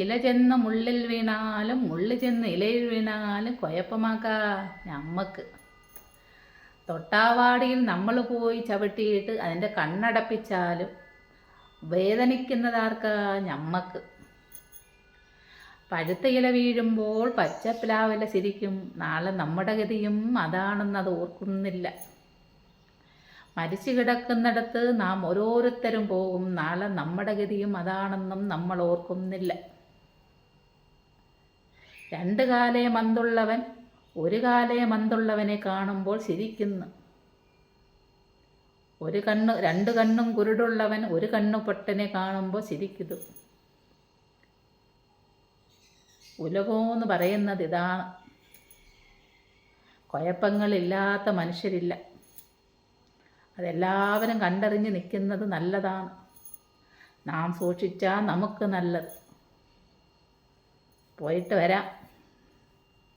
ഇല ചെന്ന് മുള്ളിൽ വീണാലും മുള്ളി ചെന്ന് ഇലയിൽ വീണാലും കുഴപ്പമാക്ക ഞമ്മക്ക്. തൊട്ടാവാടിയിൽ നമ്മൾ പോയി ചവിട്ടിയിട്ട് അതിന്റെ കണ്ണടപ്പിച്ചാലും വേദനിക്കുന്നതാർക്കാ ഞമ്മക്ക്. പഴുത്ത ഇല വീഴുമ്പോൾ പച്ചപ്പിലാവില ചിരിക്കും നാളെ നമ്മുടെ ഗതിയും അതാണെന്നത് ഓർക്കുന്നില്ല. മരിച്ചു കിടക്കുന്നിടത്ത് നാം ഓരോരുത്തരും പോകും. നാളെ നമ്മുടെ ഗതിയും അതാണെന്നും നമ്മൾ ഓർക്കുന്നില്ല. രണ്ട് കാലേ മന്തുള്ളവൻ ഒരു കാലേ മന്തുള്ളവനെ കാണുമ്പോൾ ചിരിക്കുന്നു. ഒരു കണ്ണ് രണ്ട് കണ്ണും കുരുടുള്ളവൻ ഒരു കണ്ണു പൊട്ടനെ കാണുമ്പോൾ ചിരിക്കുന്നു. ഉലകമെന്ന് പറയുന്നത് ഇതാണ് കുഴപ്പങ്ങളില്ലാത്ത മനുഷ്യരില്ല. അതെല്ലാവരും കണ്ടറിഞ്ഞ് നിൽക്കുന്നത് നല്ലതാണ്. നാം സൂക്ഷിച്ചാൽ നമുക്ക് നല്ലത്. പോയിട്ട് വരാം.